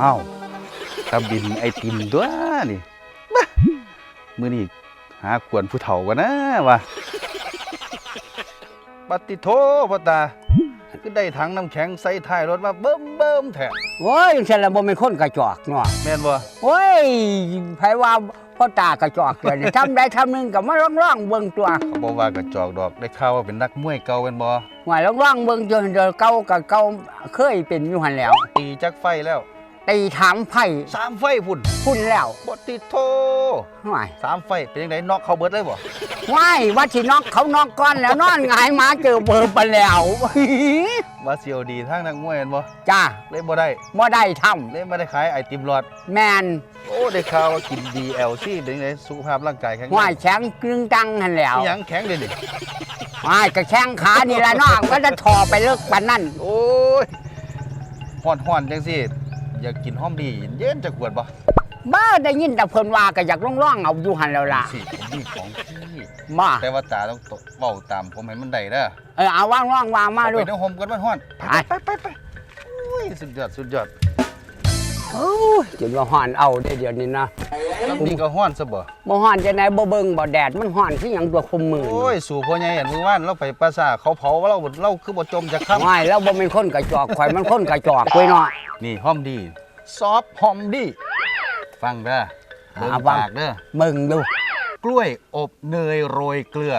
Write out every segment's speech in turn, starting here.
เอ้าตะบินไอติมตัวนี่บ้ามื้อนี้หาขวนผู้เฒ่ากันนะวะปฏิโทพ่อตาคือได้ถังน้ำแข็งใส่ท้ายรถมาเบิ่มเบิ่มๆแท้โอ้ยฉันละบ่เป็นคนกระจอกเนาะแม่นบ่โอ้ยไผว่าพ่อตากระจอกเกินทำได้ทำหนึงก็มาร้องๆเบิ่งตัวเขาบอกว่ากระจอกดอกได้ข่าวว่าเป็นนักมวยเก่าเป็นบ่ว่าร้องๆเบิ่งจนเดี๋ยวเก่ากับเก่าเคยเป็นอยู่หั่นแหล้วตีจักไฟแล้ว ตีถามไผสามไฟพุ่นพุ่นแล้วปฏิโทห่วยสามไฟเป็นยังไงน็อกเขาเบิดเลยบ่ว้ายว่าสินอกเขานอกก่อนแล้วนอนหงายหมาเจอเบอร์ไปแล้วว่าเสียวดีทางนักมวยเห็นบ่จ้าเลยบ่ได้บ่ได้ทำเลยไม่ได้ขายไอติมหลอด แมนโอ้ได้ข่าวว่ากิน DLC เป็นยังไงสุขภาพร่างกายแข็งแรงว่ายแข็งกึ่งตังหันแหล้วอิหยังแข็งเลยนี่ว่ายกระแข้งขานี่ละนอกก็จะถอไปเลิกปานนั่นโอ้ยฮ้อนๆจังสิ อยากกินหอมดีเย็นจะขวดบ่บ้าได้ยินแต่เพิ่นว่าก็อยากร้องๆเอาอยู่หันแล้วล่ะสิผมมีของพี่มาแต่ว่าตาต้องตกเว้าตามผมให้มันได้เด้อเออเอาว่างร้องวางมาเอาดู ไปในโฮมกันมันฮ้อนไปไปไปไปโอ้ยสุดยอดสุดยอดโอ้ยจนว่าห่อนเอาได้เดี๋ยวนี้นะน้ำดีก็ฮ้อนซะบ่บ่ห่อนจะไหนบ่เบิ่งบ่แดดมันห่อนคือหยังตัวคุมมือโอ้ยสู่พ่อใหญ่เห็นมื้อวานเราไปปราสาทเขาเผาเราเราคือบ่จมจักคำว่ายแล้วบ่เป็นคนกระจอกข่อยมันคนกระจอกไว้เนาะ นี่หอมดี ซอฟหอมดี ฟังเด้อเบิ่งอ่าฟังปากเด้อเบิ่งดู กล้วยอบเนยโรยเกลือ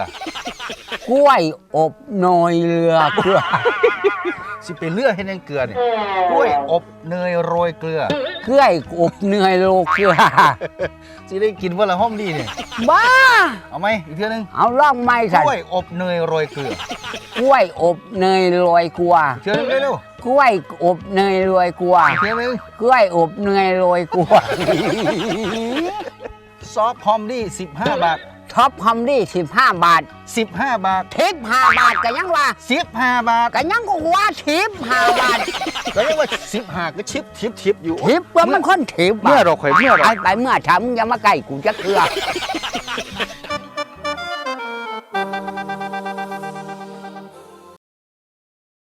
กล้วยอบโนยเรือเกลือ สิเป็นเลือดให้ยังเกลือนี่กล้วยอบเนยโรยเกลือ เกล้วยอบเนยโลเกลือ สิได้กินว่าละหอมดีนี่บ้า เอาไหมอีกเทื่อนึงเอาล่องไม้กสันล้วยอบเนยโรยเกลือกล้วยอบเนยโรยเกลืออีกเทื่อนึงเร็ว กล้วยอบเนยโรยเกลือๆอีกเทื่อนึงกล้วยอบเนยโรยเกลือซอฟหอมดี15 บาท ท็อปคอมดี้15 บาท15 บาททิป5บาทก็ยังว่า15 บาทก็ยังก็ว่าทิป5บาทก็เรียกว่า15ก็ชิปทิปทิปอยู่ทิปว่ามันคนทิปเมื่อเราข่อยเมื่อเราไปไปเมื่อทำอย่ามาใกล้กูจะเกลือ